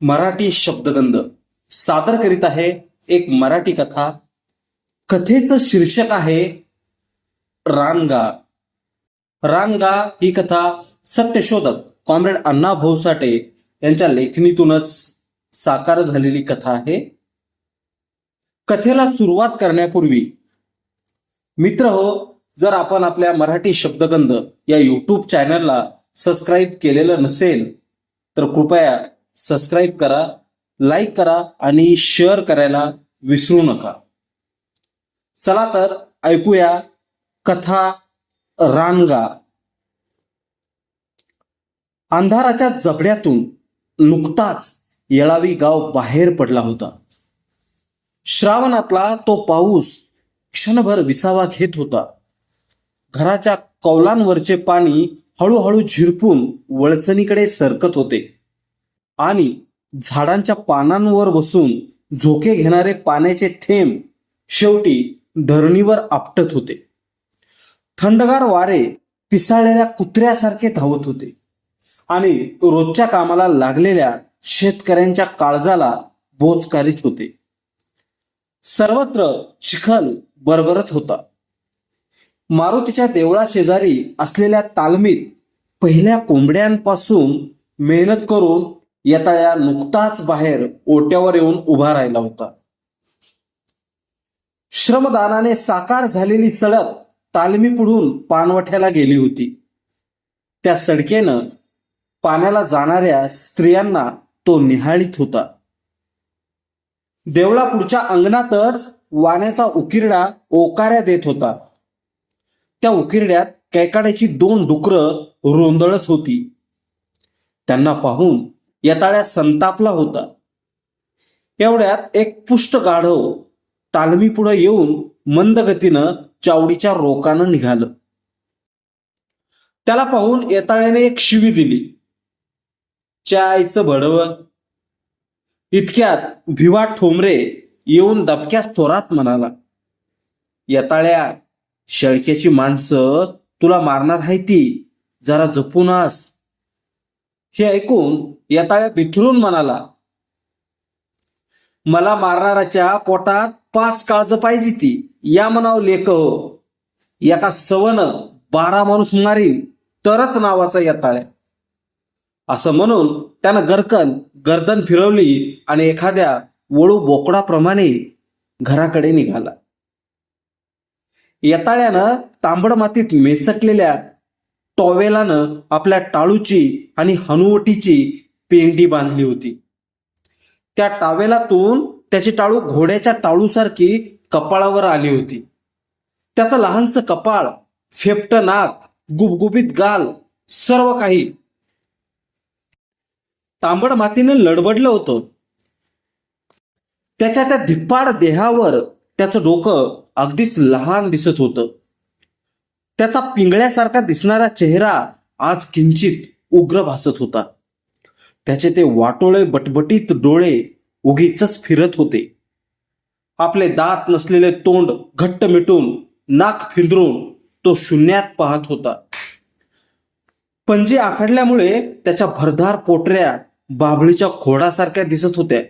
मराठी शब्दगंध. सादर करीत आहे एक मराठी कथा. कथेचं शीर्षक आहे रानगा. रानगा ही कथा सत्यशोधक कॉम्रेड अण्णा भाऊ साठे यांच्या लेखणीतूनच साकार झालेली कथा आहे. कथेला सुरुवात करण्यापूर्वी मित्र हो जर आपण आपल्या मराठी शब्दगंध या युट्यूब चॅनलला सबस्क्राईब केलेलं नसेल तर कृपया सबस्क्राईब करा लाईक करा आणि शेअर करायला विसरू नका. चला तर ऐकूया कथा रानगा. अंधाराच्या जबड्यातून नुकताच येळावी गाव बाहेर पडला होता. श्रावणातला तो पाऊस क्षणभर विसावा घेत होता. घराच्या कौलांवरचे पाणी हळूहळू झिरपून वळचणीकडे सरकत होते. आणि झाडांच्या पानांवर बसून झोके घेणारे पाण्याचे थेंब शेवटी धरणीवर आपटत होते. थंडगार वारे पिसाळलेल्या कुत्र्यासारखे धावत होते आणि रोजच्या कामाला लागलेल्या शेतकऱ्यांच्या काळजाला बोचकारीत होते. सर्वत्र चिखल बरबरत होता. मारुतीच्या देवळा शेजारी असलेल्या तालमीत पहिल्या कोंबड्यांपासून मेहनत करून येताळ्या नुकताच बाहेर ओट्यावर येऊन उभा राहिला होता. श्रमदानाने साकार झालेली सडक तालमी पुढून पानवठ्याला गेली होती. त्या सडकेनं पाण्याला जाणाऱ्या स्त्रियांना तो निहाळीत होता. देवळापुढच्या अंगणातच वाण्याचा उकिरडा ओकाऱ्या देत होता. त्या उकिरड्यात कैकाड्याची दोन डुकरं रोंदळत होती. त्यांना पाहून येताळ्या संतापला होता. एवढ्यात एक पुष्ट गाढव तालमी पुढे येऊन मंद गतीनं चावडीच्या रोकानं निघालं. त्याला पाहून येताळ्याने एक शिवी दिली. चायचं भडव. इतक्यात भिवा ठोंबरे येऊन दबक्या स्वरात म्हणाला येताळ्या शेळक्याची माणसं तुला मारणार आहे ती. जरा जपून आस. हे ऐकून येताळ्या बिथरून म्हणाला मला मारणाराच्या पोटात पाच काळज पाहिजे ती. या म्हणाव लेख हो एका सवन बारा माणूस मारीन तरच नावाचा येताळ्या. असं म्हणून त्यानं गरकन गर्दन फिरवली आणि एखाद्या वळू बोकडाप्रमाणे घराकडे निघाला. येताळ्यानं तांबड मातीत मेचकलेल्या टॉवेलानं आपल्या टाळूची आणि हनुवटीची पेंडी बांधली होती. त्या टावेलातून त्याची टाळू घोड्याच्या टाळूसारखी कपाळावर आली होती. त्याचं लहानसं कपाळ फेपट नाक गुबगुबीत गाल सर्व काही तांबड मातीने लडबडलं होतं. त्याच्या त्या धिप्पाड देहावर त्याचं डोकं अगदीच लहान दिसत होतं. त्याचा पिंगळ्यासारखा दिसणारा चेहरा आज किंचित उग्र भासत होता. त्याचे ते वाटोळे बटबटीत डोळे उगीच फिरत होते. आपले दात नसलेले तोंड घट्ट मिटून नाक फिंदरून तो शून्यात पाहत होता. पंजे आखडल्यामुळे त्याच्या भरधार पोटऱ्या बाभळीच्या खोडासारख्या दिसत होत्या.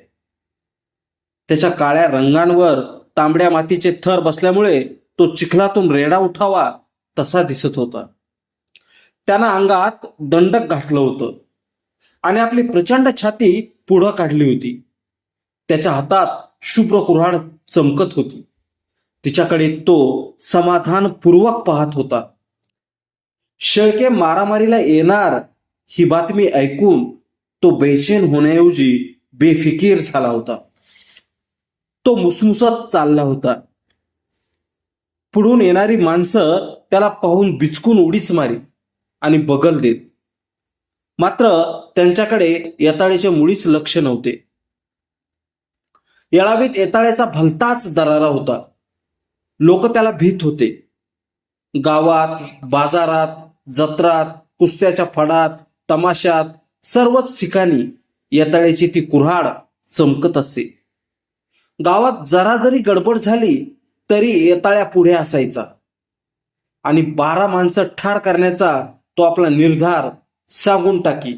त्याच्या काळ्या रंगांवर तांबड्या मातीचे थर बसल्यामुळे तो चिखलातून रेडा उठावा तसा दिसत होता. त्यानं अंगात दंडक घातलं होतं. आणि आपली प्रचंड छाती पुढं काढली होती. त्याच्या हातात शुभ्र कुऱ्हाड चमकत होती. तिच्याकडे तो समाधानपूर्वक पाहत होता. शेळके मारामारीला येणार ही बातमी ऐकून तो बेचैन होण्याऐवजी बेफिकीर झाला होता. तो मुसमुसत चालला होता. पुढून येणारी माणसं त्याला पाहून बिचकून उडीच मारी आणि बगल देत. मात्र त्यांच्याकडे येताळ्याचे मुळीच लक्ष नव्हते. येळावीत येताळ्याचा भलताच दरारा होता. लोक त्याला भीत होते. गावात बाजारात जत्रात कुस्त्याच्या फडात तमाशात सर्वच ठिकाणी येताळ्याची ती कुऱ्हाड चमकत असे. गावात जरा जरी गडबड झाली तरी येताळ्या पुढे असायचा. आणि बारा माणसं ठार करण्याचा तो आपला निर्धार सांगून टाकी.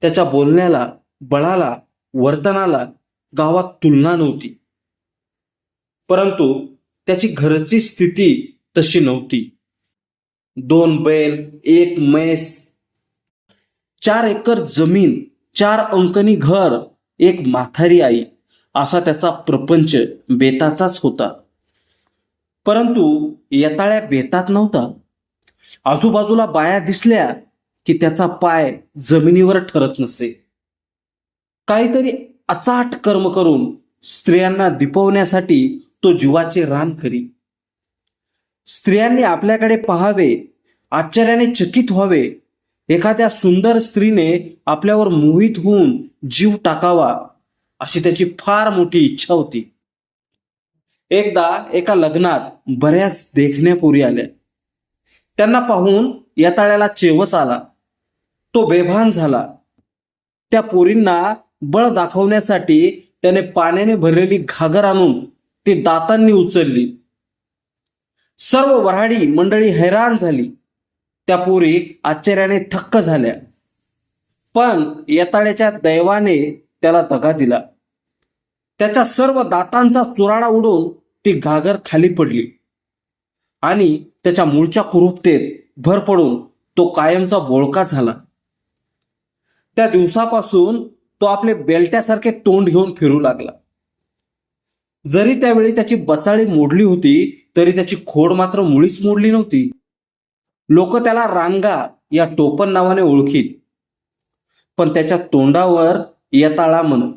त्याच्या बोलण्याला बळाला वर्तनाला गावात तुलना नव्हती. परंतु त्याची घरची स्थिती तशी नव्हती. दोन बैल एक म्हैस चार एकर जमीन चार अंकनी घर एक माथारी आई असा त्याचा प्रपंच बेताचाच होता. परंतु येताळ्या बेतात नव्हता. आजूबाजूला बाया दिसल्या की त्याचा पाय जमिनीवर ठरत नसे. काहीतरी अचाट कर्म करून स्त्रियांना दिपवण्यासाठी तो जीवाचे रान करी. स्त्रियांनी आपल्याकडे पाहावे आश्चर्याने चकित व्हावे. एखाद्या सुंदर स्त्रीने आपल्यावर मोहित होऊन जीव टाकावा अशी त्याची फार मोठी इच्छा होती. एकदा एका लग्नात बऱ्याच देखण्यापुरी आल्या. त्यांना पाहून येताळ्याला चेवच आला. तो बेभान झाला. त्या पोरींना बळ दाखवण्यासाठी त्याने पाण्याने भरलेली घागर आणून ती दातांनी उचलली. सर्व वऱ्हाडी मंडळी हैराण झाली. त्या पोरी आश्चर्याने थक्क झाल्या. पण येताळ्याच्या दैवाने त्याला दगा दिला. त्याच्या सर्व दातांचा चुराडा उडून ती घागर खाली पडली. आणि त्याच्या मूळच्या कुरुपतेत भर पडून तो कायमचा बोळका झाला. त्या दिवसापासून तो आपले बेलट्यासारखे तोंड घेऊन फिरू लागला. जरी त्यावेळी त्याची बचाळी मोडली होती तरी त्याची खोड मात्र मुळीच मोडली नव्हती. लोक त्याला रांगा या टोपण नावाने ओळखीत. पण त्याच्या तोंडावर येताळा म्हण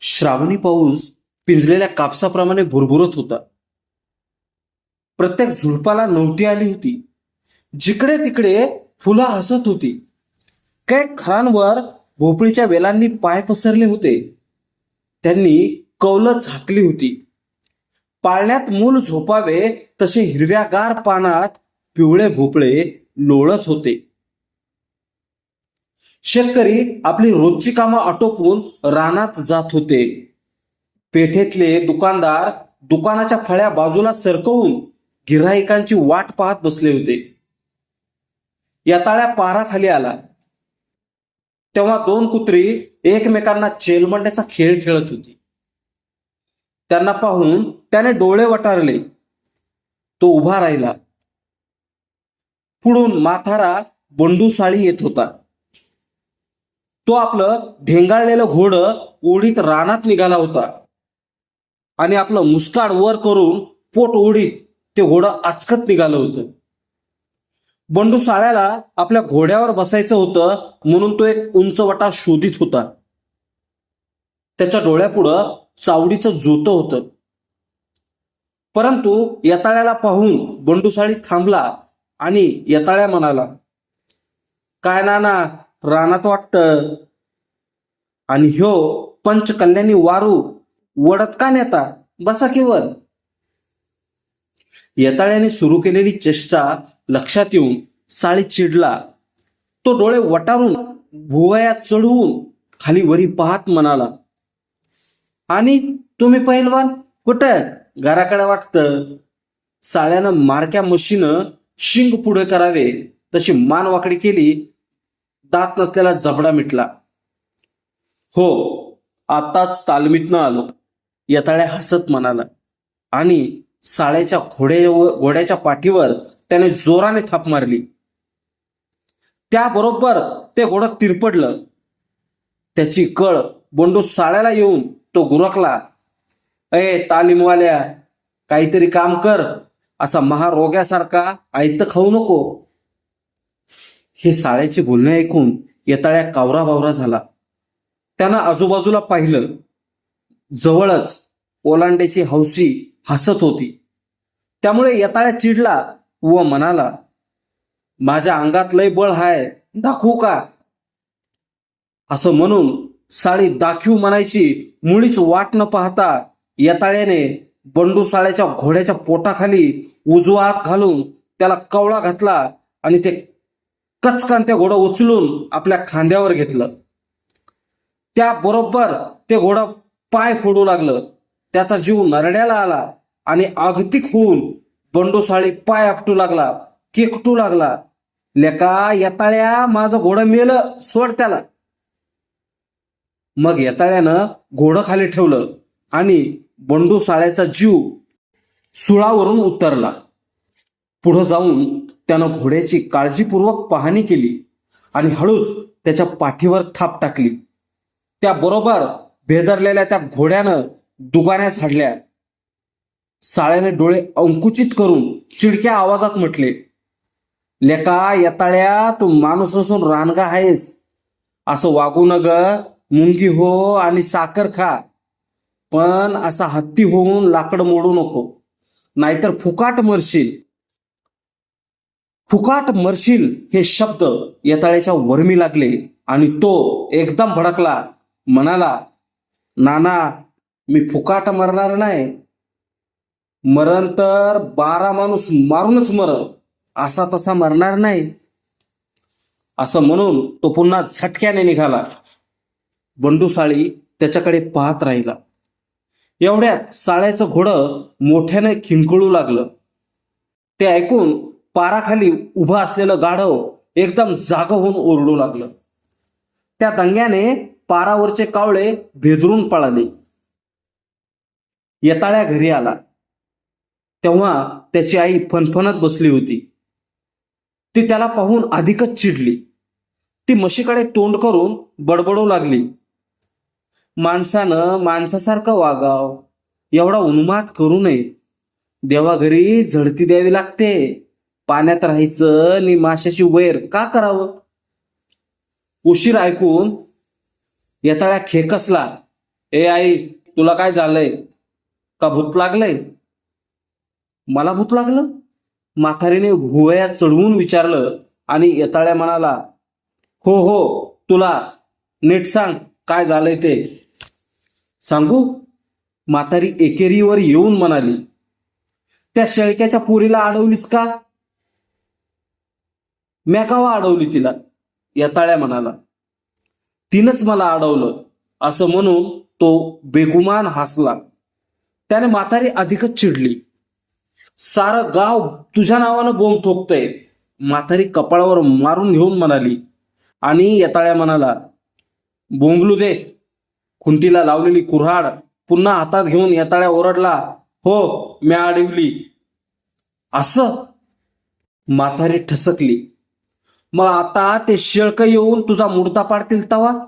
श्रावणी पाऊस पिंजलेल्या कापसाप्रमाणे भुरभुरत होता. प्रत्येक झुडपाला नव्हती आली होती. जिकडे तिकडे फुलं हसत होती. काही खरांवर भोपळीच्या वेलांनी पाय पसरले होते? त्यांनी कौलं झाकली होती. पाळण्यात मूल झोपावे तसे हिरव्यागार पानात पिवळे भोपळे लोळत होते. शेतकरी आपली रोजची कामं आटोपून रानात जात होते. पेठेतले दुकानदार दुकानाच्या फळ्या बाजूला सरकवून गिऱ्हाईकांची वाट पाहत बसले होते. याताळ्या पाराखाली आला. तेव्हा दोन कुत्री एकमेकांना चेलमंड्याचा खेळ खेळत होती. त्यांना पाहून त्याने डोळे वटारले. तो उभा राहिला. पुढून माथारा बंडू साळी येत होता. तो आपलं ढेंगाळलेलं घोडं ओढीत रानात निघाला होता. आणि आपलं मुस्काड वर करून पोट ओढीत ते घोडं आचकत निघालं होतं. बंडू साळ्याला आपल्या घोड्यावर बसायचं होतं म्हणून तो एक उंचवटा शोधित होता. त्याच्या डोळ्यापुढं चावडीचं जोत होतं. परंतु यताळ्याला पाहून बंडूसाळी थांबला आणि यताळ्या म्हणाला काय नाना रानात वाटतं? आणि ह्यो पंचकल्याणी वारू वडत का नेता? बसा किवर येताळ्याने सुरू केलेली चेष्टा लक्षात येऊन साळी चिडला. तो डोळे वटारून भुवयात चढवून खाली वरी पाहत म्हणाला आणि तुम्ही पहिलवान कुठं? घराकडे वाटतं. साळ्यानं मारक्या म्हशीनं शिंग पुढे करावे. तशी मान वाकडी केली. दात नसलेला जबडा मिटला. हो आताच तालमीतनं आलो यताळ्या हसत म्हणाला. आणि साळ्याच्या घोड्या घोड्याच्या पाठीवर त्याने जोराने थाप मारली. त्याबरोबर ते घोडं तिरपडलं. त्याची कळ बोंडू साळ्याला येऊन तो गुरकला अय तालीमवाल्या काहीतरी काम कर. असा महारोग्यासारखा आयत खाऊ नको. हे साळ्याचे बोलणे ऐकून येताळ्या कावरा बावरा झाला. त्यानं आजूबाजूला पाहिलं. जवळच ओलांड्याची हौसी हसत होती. त्यामुळे येताळ्या चिडला. व म्हणाला माझ्या अंगात लय बळ हाय दाखवू का? असं म्हणून साळी दाखीव म्हणायची मुळीच वाट न पाहता येताळ्याने बंडू साळ्याच्या घोड्याच्या पोटाखाली उजवा हात घालून त्याला कवळा घातला आणि ते कचकान त्या घोडं उचलून आपल्या खांद्यावर घेतलं. त्याबरोबर ते घोडं पाय फोडू लागलं. त्याचा जीव नरड्याला आला आणि आगतिक होऊन बंडू साळी पाय आपटू लागला केकटू लागला. लेका येताळ्या माझं घोडं मेलं सोड त्याला. मग येताळ्यानं घोडं खाली ठेवलं आणि बंडू साळ्याचा जीव सुळावरून उतरला. पुढं जाऊन त्यानं घोड्याची काळजीपूर्वक पाहणी केली आणि हळूच त्याच्या पाठीवर थाप टाकली. त्याबरोबर भेदरलेल्या त्या घोड्यानं दुगाऱ्या झाडल्या. साळ्याने डोळे अंकुचित करून चिडक्या आवाजात म्हटले लेका येताळ्या तू माणूस नसून रानगा आहेस. असं वागू न ग मुंगी हो आणि साखर खा. पण असा हत्ती होऊन लाकड मोडू नको. नाहीतर फुकाट मरशील. फुकाट मरशील हे शब्द येताळ्याच्या वर्मी लागले आणि तो एकदम भडकला. म्हणाला नाना मी फुकाट मरणार नाही. मरण तर बारा माणूस मारूनच मर असा तसा मरणार नाही. असं म्हणून तो पुन्हा झटक्याने निघाला. बंडू साळी त्याच्याकडे पाहत राहिला. एवढ्यात साळ्याचं घोडं मोठ्याने खिंकळू लागलं. ते ऐकून पाराखाली उभं असलेलं गाढव एकदम जाग होऊन ओरडू लागलं. त्या दंग्याने पारावरचे कावळे भेदरून पळाले. येताळ्या घरी आला. तेव्हा त्याची आई फणफणत बसली होती. ती त्याला पाहून अधिकच चिडली. ती म्हशीकडे तोंड करून बडबडू लागली. माणसानं माणसासारखं वागाव एवढा उन्माद करू नये. देवाघरी झडती द्यावी लागते. पाण्यात राहायचं आणि माशाची वैर का करावं? उशीर ऐकून येताळ्या खेकसला ए आई तुला काय झालंय? का भूत लागलंय? मला भूत लागलं? म्हातारीने भुवया चढवून विचारलं आणि येताळ्या म्हणाला हो हो तुला नीट सांग काय झालंय ते. सांगू? म्हातारी एकेरीवर येऊन म्हणाली त्या शेळक्याच्या पुरीला अडवलीस का? म्या कावा अडवली तिला? येताळ्या म्हणाला तिनंच मला अडवलं. असं म्हणून तो बेगुमान हसला. त्याने म्हातारी अधिकच चिडली. सारं गाव तुझ्या नावानं बोंब ठोकतंय. म्हातारी कपाळावर मारून घेऊन म्हणाली. आणि येताळ्या म्हणाला बोंबलू दे. खुंटीला लावलेली कुऱ्हाड पुन्हा हातात घेऊन येताळ्या ओरडला हो म्या अडवली. असं म्हातारी ठसकली. मग आता ते शेळक येऊन तुझा मुडता पाडतील तवा?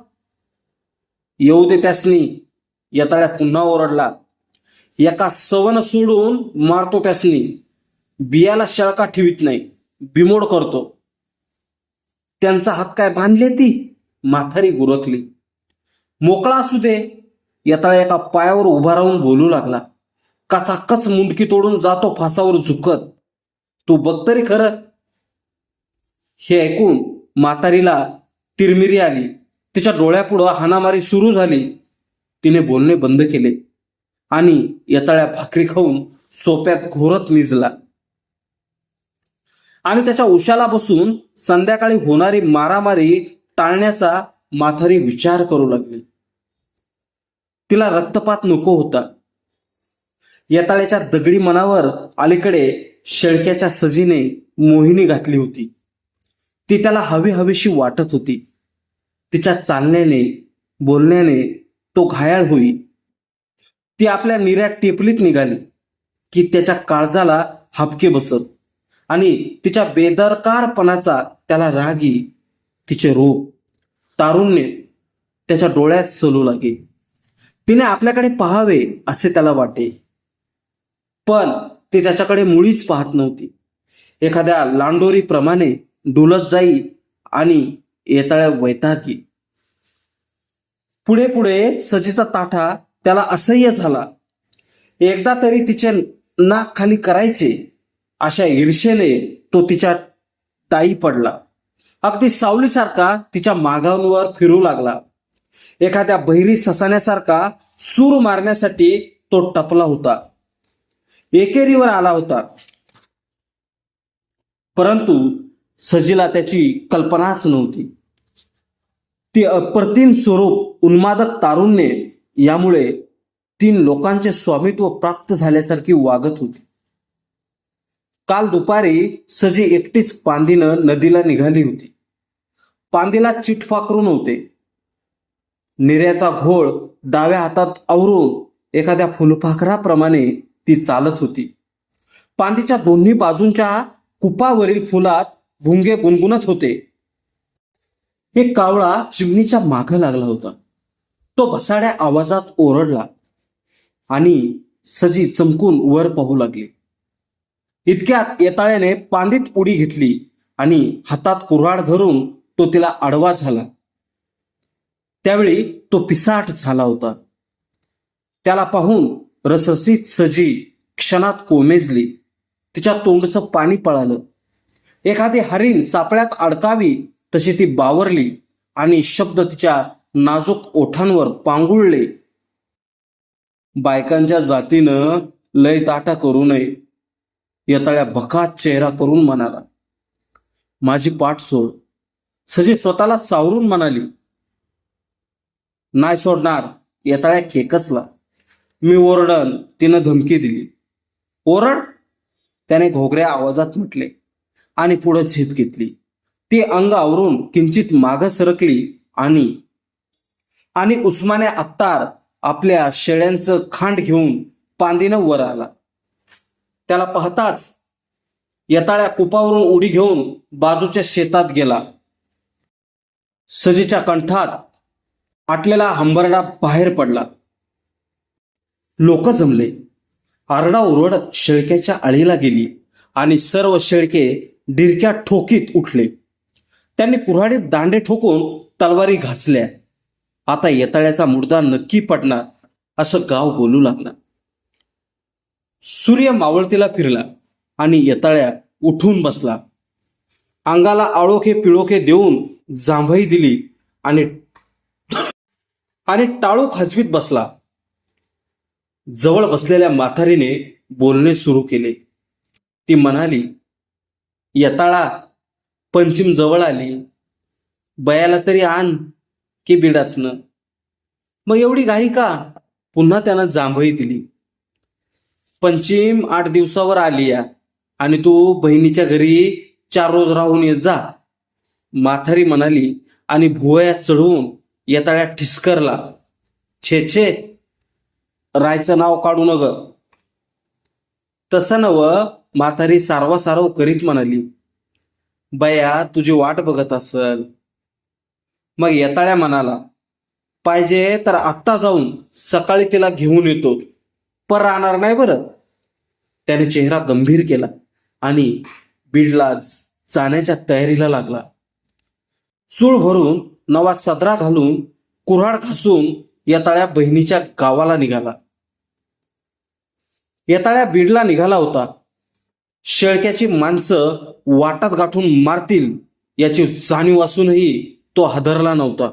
येऊ दे त्यासनी. येताळ्या पुन्हा ओरडला एका सवन सोडून मारतो त्यासनी. बियाला शेळका ठेवीत नाही. बिमोड करतो. त्यांचा हात काय बांधले ती? माथारी गुरखली. मोकळा असू दे. येताळ्या एका पायावर उभा राहून बोलू लागला. कचाकच मुंडकी तोडून जातो फासावर झुकत. तू बघतरी खरं. हे ऐकून म्हातारीला तिरमिरी आली. तिच्या डोळ्यापुढं हाणामारी सुरू झाली. तिने बोलणे बंद केले. आणि येताळ्या भाकरी खाऊन सोप्यात घोरत निजला. आणि त्याच्या उशाला बसून संध्याकाळी होणारी मारामारी टाळण्याचा माथारी विचार करू लागली. तिला रक्तपात नको होता. येताळ्याच्या दगडी मनावर अलीकडे शेळक्याच्या सजीने मोहिनी घातली होती. ती त्याला हवी हवीशी वाटत होती. तिच्या चालण्याने बोलण्याने तो घायाळ होई. ती आपल्या निर्या टेपलीत निघाली की त्याच्या काळजाला हापके बसत आणि तिच्या बेदरकारपणाचा त्याला रागी तिचे रूप तारुण्य त्याच्या डोळ्यात सलू लागे तिने आपल्याकडे पाहावे असे त्याला वाटे. पण ती त्याच्याकडे मुळीच पाहत नव्हती. एखाद्या लांडोरीप्रमाणे डुलत जाई आणि येताळ्या वैतागी. पुढे पुढे सजीचा ताठा त्याला असह्य झाला. एकदा तरी तिचे नाक खाली करायचे अशा ईर्षेने तो तिच्या टाई पडला. अगदी सावलीसारखा तिच्या मागांवर फिरू लागला. एखाद्या बहिरी ससाण्यासारखा सूर मारण्यासाठी तो टपला होता. एकेरीवर आला होता. परंतु सजीला त्याची कल्पनाच नव्हती. ती अप्रतिम स्वरूप उन्मादक तारुण्य यामुळे तीन लोकांचे स्वामित्व प्राप्त झाल्यासारखी वागत होती. काल दुपारी सजी एकटीच पांदीनं नदीला निघाली होती. पांदीला चिटफाकरू नव्हते निर्याचा घोळ डाव्या हातात आवरून एखाद्या फुलपाखराप्रमाणे ती चालत होती. पांदीच्या दोन्ही बाजूंच्या कुपावरील फुलात भुंगे गुणगुणत होते. एक कावळा चिमणीच्या माग लागला होता. तो भसाड्या आवाजात ओरडला आणि सजी चमकून वर पाहू लागली. इतक्यात येताळ्याने पांदीत उडी घेतली आणि हातात कुऱ्हाड धरून तो तिला आडवा झाला. त्यावेळी तो पिसाट झाला होता. त्याला पाहून रसरसीत सजी क्षणात कोमेजली. तिच्या तोंडचं पाणी पळालं. एखादी हरिण सापळ्यात अडकावी तशी ती बावरली आणि शब्द तिच्या नाजूक ओठांवर पांगुळले बायकांच्या जातीनं लय ताटा करू नये. येताळ्या भकात चेहरा करून म्हणाला माझी पाठ सोड. सजी स्वतःला सावरून म्हणाली नाही सोडणार. येताळ्या खेकसला. मी ओरडन तिनं धमकी दिली. ओरड? त्याने घोगऱ्या आवाजात म्हटले आणि पुढे झेप घेतली. ती अंग आवरून किंचित माग सरकली आणि आणि उस्माने अत्तार आपल्या शेळ्यांचं खांड घेऊन पांदीनं वर आला. त्याला पाहताच येताळ्या कुपावरून उडी घेऊन बाजूच्या शेतात गेला. सजीच्या कंठात आटलेला हंबरडा बाहेर पडला. लोक जमले. आरडा ओरडत शेळक्याच्या आळीला गेली आणि सर्व शेळके डिरक्या ठोकीत उठले. त्यांनी कुऱ्हाडीत दांडे ठोकून तलवारी घासल्या. आता येताळ्याचा मुर्दा नक्की पडणार असं गाव बोलू लागला. सूर्य मावळतीला फिरला आणि येताळ्या उठून बसला. अंगाला आळोखे पिळोखे देऊन जांभई दिली आणि आणि टाळू खाजवीत बसला. जवळ बसलेल्या म्हातारीने बोलणे सुरू केले. ती म्हणाली येताळा पंचिम जवळ आली. बयाला तरी आण. की बिडासनं. मग एवढी घाई का? पुन्हा त्यानं जांभई दिली. पंचिम आठ दिवसावर आली या. आणि तू बहिणीच्या घरी चार रोज राहून येत जा. माथारी म्हणाली आणि भुवया चढवून येताळ्या ठिसकरला. छे छे. रायचं नाव काढू नग. तसं नव म्हातारी सारवा सारव करीत म्हणाली. बया तुझी वाट बघत असल. मग येताळ्या म्हणाला पाहिजे तर आत्ता जाऊन सकाळी तिला घेऊन येतो. पर राहणार नाही बरं. त्याने चेहरा गंभीर केला आणि बीडला जाण्याच्या तयारीला लागला. चूळ भरून नवा सदरा घालून कुऱ्हाड घासून येताळ्या बहिणीच्या गावाला निघाला. येताळ्या बीडला निघाला होता. शेळक्याची माणसं वाटात गाठून मारतील याची जाणीव असूनही तो हादरला नव्हता.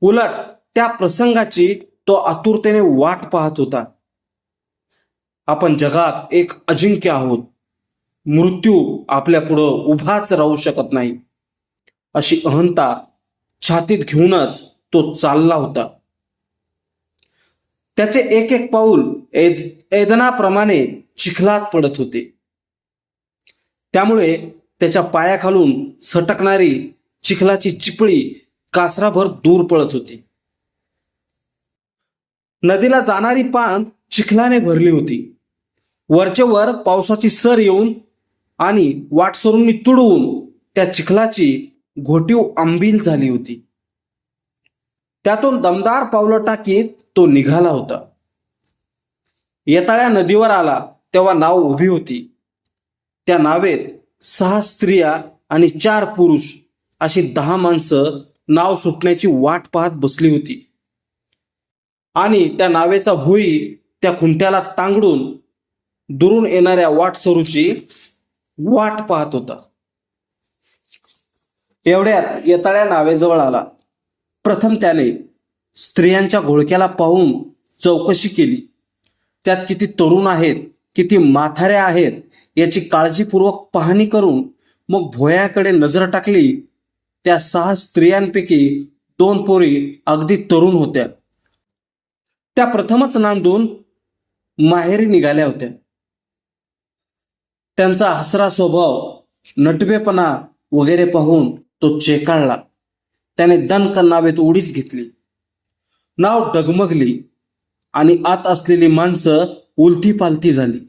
उलट त्या प्रसंगाची तो आतुरतेने वाट पाहत होता. आपण जगात एक अजिंक्य आहोत. मृत्यू आपल्या पुढं उभाच राहू शकत नाही. अशी अहंता छातीत घेऊनच तो चालला होता. त्याचे एक एक पाऊल एद एदनाप्रमाणे चिखलात पडत होते. त्यामुळे त्याच्या पायाखालून सटकणारी चिखलाची चिपळी कासराभर दूर पळत होती. नदीला जाणारी पान चिखलाने भरली होती. वरचेवर पावसाची सर येऊन आणि वाटसरूंनी तुडवून त्या चिखलाची घोटीव आंबील झाली होती. त्यातून दमदार पावलं टाकीत तो निघाला होता. येताळ्या नदीवर आला तेव्हा नाव उभी होती. त्या नावेत सहा स्त्रिया आणि चार पुरुष अशी दहा माणसं नाव सुटण्याची वाट पाहत बसली होती. आणि त्या नावेचा भुई त्या खुंट्याला तांगडून दुरून येणाऱ्या वाटसरूची वाट पाहत होता. एवढ्यात येताळ्या नावेजवळ आला. प्रथम त्याने स्त्रियांच्या घोळक्याला पाहून चौकशी केली. त्यात किती तरुण आहेत किती माथाऱ्या आहेत याची काळजीपूर्वक पाहणी करून मग भोयाकडे नजर टाकली त्या सहा स्त्रियांपैकी दोन पोरी अगदी तरुण होत्या. त्या प्रथमच नांदून माहेरी निघाल्या होत्या. त्यांचा हसरा स्वभाव नटवेपणा वगैरे पाहून तो चेकाळला. त्याने दणक नावेत उडीच घेतली. नाव डगमगली आणि आत असलेली माणसं उलथी पालथी झाली.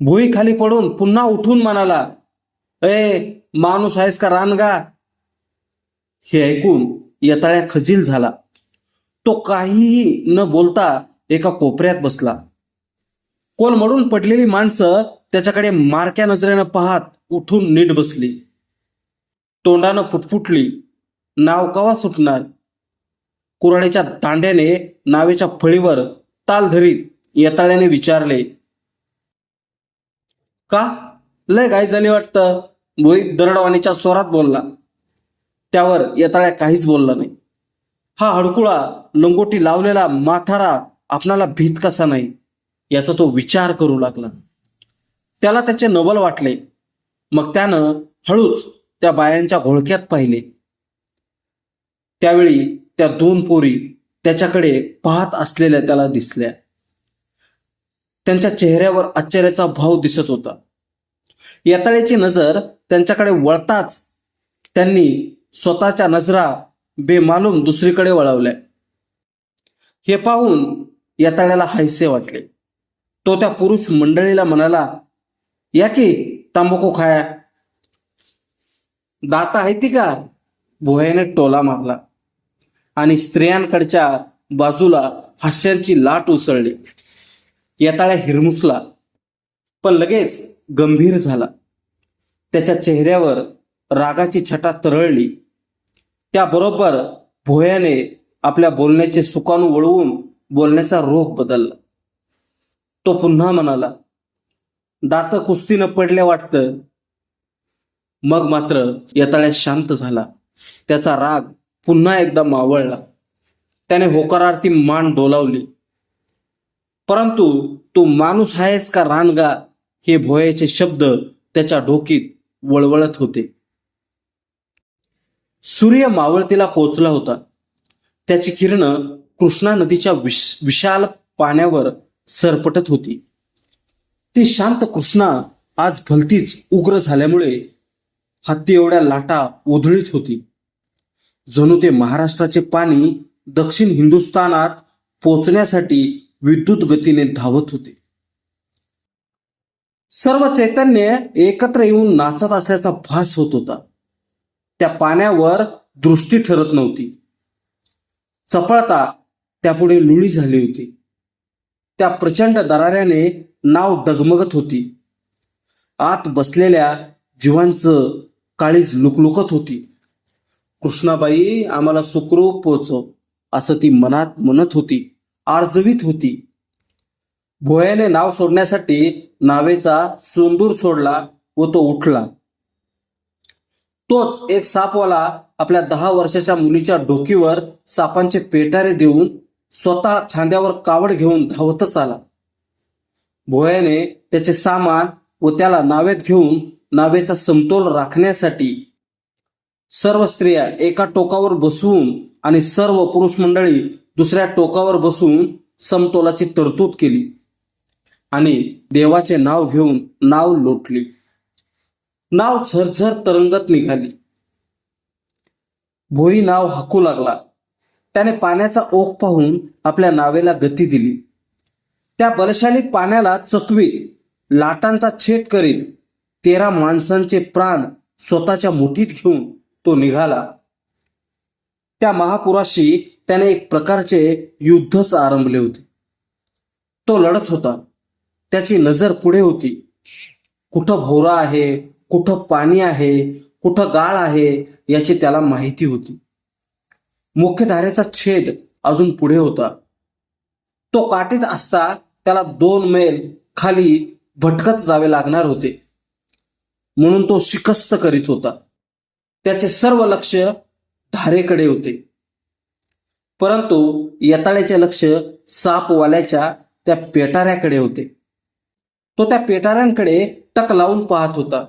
भुई खाली पडून पुन्हा उठून म्हणाला ए माणूस आहेस का रानगा? हे ऐकून यताळ्या खजील झाला. तो काहीही न बोलता एका कोपऱ्यात बसला. कोलमडून पडलेली माणसं त्याच्याकडे मारक्या नजरेनं पाहत उठून नीट बसली. तोंडानं फुटफुटली नाव कवा सुटणार? कुऱ्हाडीच्या दांड्याने नावेच्या फळीवर ताल धरीत येताळ्याने विचारले का? लय गाय झाली वाटतं? मोहित दरडवाणीच्या स्वरात बोलला. त्यावर येताळ्या काहीच बोलला नाही. हा हडकुळा लंगोटी लावलेला माथारा आपणाला भीत कसा नाही याचा तो विचार करू लागला. त्याला त्याचे नवल वाटले. मग त्यानं हळूच त्या बायांच्या घोळक्यात पाहिले. त्यावेळी त्या दोन पोरी त्याच्याकडे पाहत असलेल्या त्याला दिसल्या. त्यांच्या चेहऱ्यावर आश्चर्याचा भाव दिसत होता. येताळ्याची नजर त्यांच्याकडे वळताच त्यांनी स्वतःच्या नजरा बेमालूम दुसरीकडे वळवल्या. हे पाहून येताळ्याला हायसे वाटले. तो त्या पुरुष मंडळीला म्हणाला या की तांबाखू खाया. दाता आहे ती का? भोयाने टोला मारला आणि स्त्रियांकडच्या बाजूला हास्यांची लाट उसळली. येताळ्या हिरमुसला पण लगेच गंभीर झाला. त्याच्या चेहऱ्यावर रागाची छटा तरळली. त्याबरोबर भोयाने आपल्या बोलण्याचे सुकाणू वळवून बोलण्याचा रोख बदलला. तो पुन्हा म्हणाला दात कुस्तीनं पडल्या वाटतं. मग मात्र यताळ्या शांत झाला. त्याचा राग पुन्हा एकदा मावळला. त्याने होकारार्थी मान डोलावली. परंतु तू माणूस आहेस का रानगा? हे भोयाचे शब्द त्याच्या डोकीत वळवळत होते. सूर्य मावळतीला पोचला होता. त्याची किरण कृष्णा नदीच्या विश विशाल पाण्यावर सरपटत होती. ती शांत कृष्णा आज भलतीच उग्र झाल्यामुळे हत्ती एवढ्या लाटा उधळीत होती. जणू ते महाराष्ट्राचे पाणी दक्षिण हिंदुस्थानात पोचण्यासाठी विद्युत गतीने धावत होते. सर्व चैतन्य एकत्र येऊन नाचत असल्याचा भास होत होता. त्या पाण्यावर दृष्टी ठरत नव्हती. चपळता त्यापुढे लुळी झाली होती. त्या प्रचंड दराऱ्याने नाव डगमगत होती. आत बसलेल्या जीवांचं काळीज लुकलुकत होती. कृष्णाबाई आम्हाला सुखरूप पोचव असं ती मनात म्हणत होती आर्जवीत होती. भोयाने नाव सोडण्यासाठी नावेचा सोंदूर सोडला व तो उठला. तोच एक सापवाला आपल्या दहा वर्षाच्या मुलीच्या डोकीवर सापांचे पेटारे देऊन स्वतः खांद्यावर कावड घेऊन धावतच आला. भोयाने त्याचे सामान व त्याला नावेत घेऊन नावेचा समतोल राखण्यासाठी सर्व स्त्रिया एका टोकावर बसवून आणि सर्व पुरुष मंडळी दुसऱ्या टोकावर बसून समतोलाची तरतूद केली. आणि देवाचे नाव घेऊन नाव लोटली. नाव झरझर तरंगत निघाली. भोई नाव हाकू लागला. त्याने पाण्याचा ओघ पाहून आपल्या नावेला गती दिली. त्या बलशाली पाण्याला चकवीत लाटांचा छेद करीत तेरा माणसांचे प्राण स्वतःच्या मुठीत घेऊन तो निघाला. त्या महापुराशी त्याने एक प्रकारचे युद्धच आरंभले होते. तो लढत होता. त्याची नजर पुढे होती. कुठं भोवरा आहे कुठं पाणी आहे कुठं गाळ आहे याची त्याला माहिती होती. मुख्य धारेचा छेद अजून पुढे होता. तो काठीत असता त्याला दोन मैल खाली भटकत जावे लागणार होते. म्हणून तो शिकस्त करीत होता. त्याचे सर्व लक्ष धारेकडे होते. परंतु येताळ्याचे लक्ष सापवाल्याच्या त्या पेटाऱ्याकडे होते. तो त्या पेटाऱ्यांकडे टक लावून पाहत होता.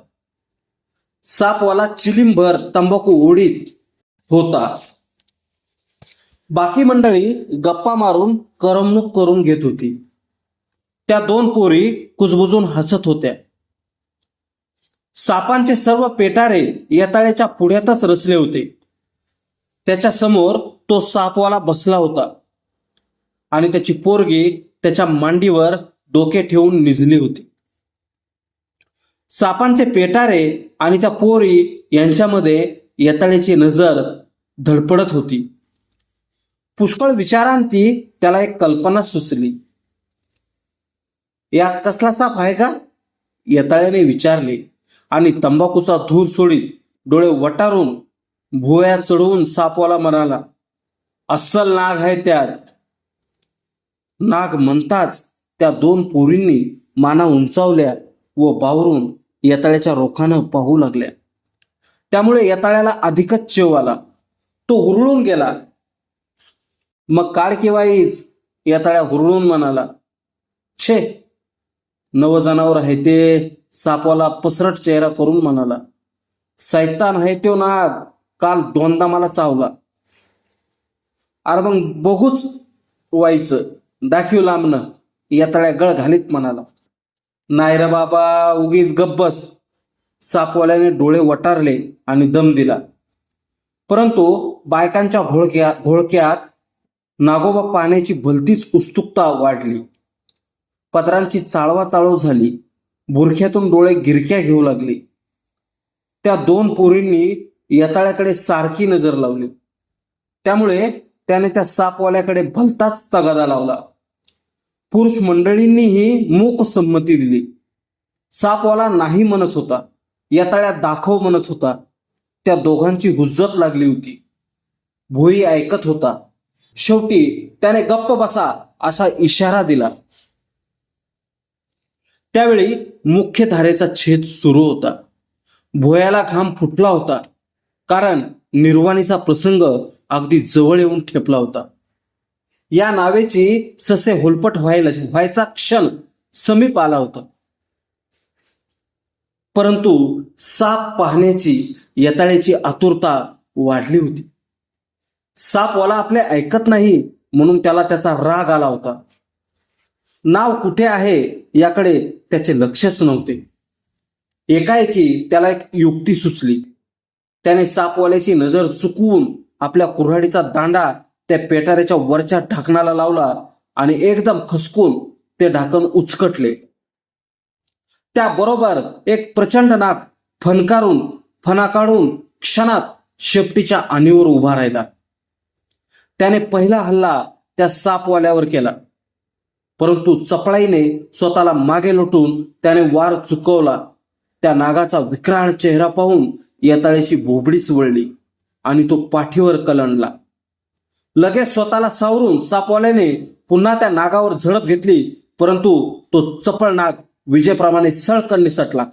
सापवाला चिलिंभर तंबाखू ओढीत होता. बाकी मंडळी गप्पा मारून करमणूक करून घेत होती. त्या दोन पोरी कुजबुजून हसत होत्या. सापांचे सर्व पेटारे येताळ्याच्या पुढ्यातच रचले होते. त्याच्यासमोर तो सापवाला बसला होता. आणि त्याची पोरगी त्याच्या मांडीवर डोके ठेवून निजली होती. सापांचे पेटारे आणि त्या पोरी यांच्यामध्ये येताळीची नजर धडपडत होती. पुष्कळ विचारांती त्याला एक कल्पना सुचली. यात कसला साप आहे का? येताळ्याने विचारले आणि तंबाखूचा धूर सोडीत डोळे वटारून भुवया चढवून सापवाला म्हणाला अस्सल नाग आहे त्यात. नाग म्हणताच त्या दोन पोरींनी माना उंचावल्या व बावरून येताळ्याच्या रोखानं पाहू लागल्या. त्यामुळे येताळ्याला अधिकच चेव आला. तो हुरळून गेला. मग काळ केव्हाईच येताळ्या हुरळून म्हणाला छे नव जनावर आहे ते सापवाला पसरट चेहरा करून म्हणाला. सैतान आहे तो नाग काल दोनदा मला चावला. अरे मग बघूच व्हायचं दाखीव लांबणं येताळ्या गळ घालीत म्हणाला नाही रे बाबा उगीच गब्बस सापवाल्याने डोळे वटारले आणि दम दिला. परंतु बायकांच्या घोळक्या घोळक्यात नागोबा पाहण्याची भलतीच उत्सुकता वाढली. पत्रांची चाळवा चाळव झाली. बुरख्यातून डोळे गिरक्या घेऊ लागले. त्या दोन पोरींनी येताळ्याकडे सारखी नजर लावली. त्यामुळे त्याने त्या सापवाल्याकडे भलताच तगादा लावला. पुरुष मंडळींनीही मूक संमती दिली. सापवाला नाही म्हणत होता. येताळ्या दाखव म्हणत होता. त्या दोघांची हुज्जत लागली होती. भोई ऐकत होता. शेवटी त्याने गप्प बसा असा इशारा दिला. त्यावेळी मुख्य धारेचा छेद सुरू होता. भोयाला घाम फुटला होता. कारण निर्वाणीचा प्रसंग अगदी जवळ येऊन ठेपला होता. या नावेची ससे होलपट व्हायला व्हायचा क्षण समीप आला होता. परंतु साप पाहण्याची येताळ्याची आतुरता वाढली होती. सापवाला आपले ऐकत नाही म्हणून त्याला त्याचा राग आला होता. नाव कुठे आहे याकडे त्याचे लक्षच नव्हते. एकाएकी त्याला एक युक्ती सुचली. त्याने सापवाल्याची नजर चुकवून आपल्या कुऱ्हाडीचा दांडा त्या पेटाऱ्याच्या वरच्या ढाकणाला लावला आणि एकदम खसकून ते ढाकण उचकटले. त्याबरोबर एक प्रचंड नाक फनकारून फणा काढून क्षणात शेपटीच्या आणीवर उभा राहिला. त्याने पहिला हल्ला त्या सापवाल्यावर केला. परंतु चपळाईने स्वतःला मागे लोटून त्याने वार चुकवला. त्या नागाचा विक्राळ चेहरा पाहून येताळ्याची भोबडीच वळली आणि तो पाठीवर कलंडला. लगेच स्वतःला सावरून सापवाल्याने पुन्हा त्या नागावर झडप घेतली परंतु तो चपळ नाग विजेप्रमाणे सळकन निसटला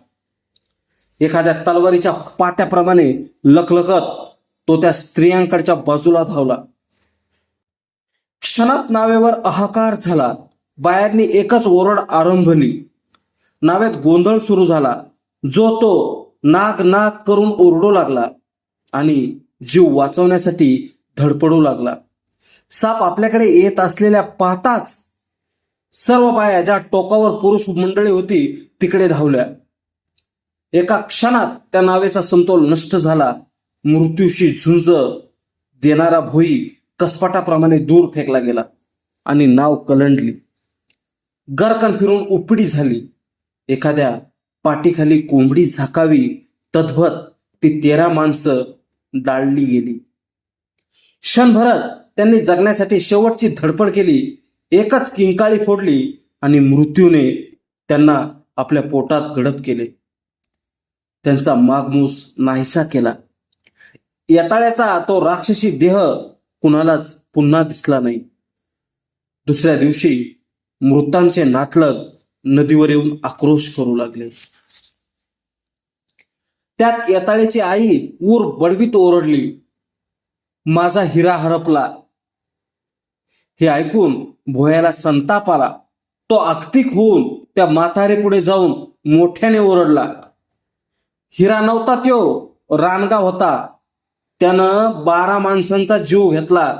एखाद्या तलवारीच्या पात्याप्रमाणे लखलखत तो त्या स्त्रियांकडच्या बाजूला धावला. क्षणात नावेवर हाहाकार झाला. बायांनी एकच ओरड आरंभली. नावेत गोंधळ सुरू झाला. जो तो नाग नाग करून ओरडू लागला आणि जीव वाचवण्यासाठी धडपडू लागला. साप आपल्याकडे येत असलेल्या पाहताच सर्व बाया ज्या टोकावर पुरुष मंडळी होती तिकडे धावल्या. एका क्षणात त्या नावेचा समतोल नष्ट झाला. मृत्यूशी झुंज देणारा भोई कसपाटाप्रमाणे दूर फेकला गेला आणि नाव कलंडली. गरकन फिरून उपडी झाली. एखाद्या पाठीखाली कोंबडी झाकावी तद्भत ती तेरा माणसं डाळली गेली. क्षणभरच त्यांनी जगण्यासाठी शेवटची धडपड केली. एकच किंकाळी फोडली आणि मृत्यूने त्यांना आपल्या पोटात गडप केले. त्यांचा मागमूस नाहीसा केला. येताळ्याचा तो राक्षसी देह कुणालाच पुन्हा दिसला नाही. दुसऱ्या दिवशी मृतांचे नातलग नदीवर येऊन आक्रोश करू लागले. त्यात येताळ्याची आई ऊर बडवीत ओरडली. माझा हिरा हरपला. हे ऐकून भोयाला संताप आला. तो आक्तिक होऊन त्या म्हातारे पुढे जाऊन मोठ्याने ओरडला. हिरा नव्हता त्यो रानगा होता. त्यानं बारा माणसांचा जीव घेतला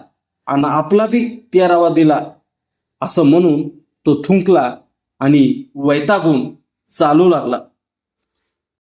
आणि आपला बी तेरावा दिला. असं म्हणून तो थुंकला आणि वैतागून चालू लागला.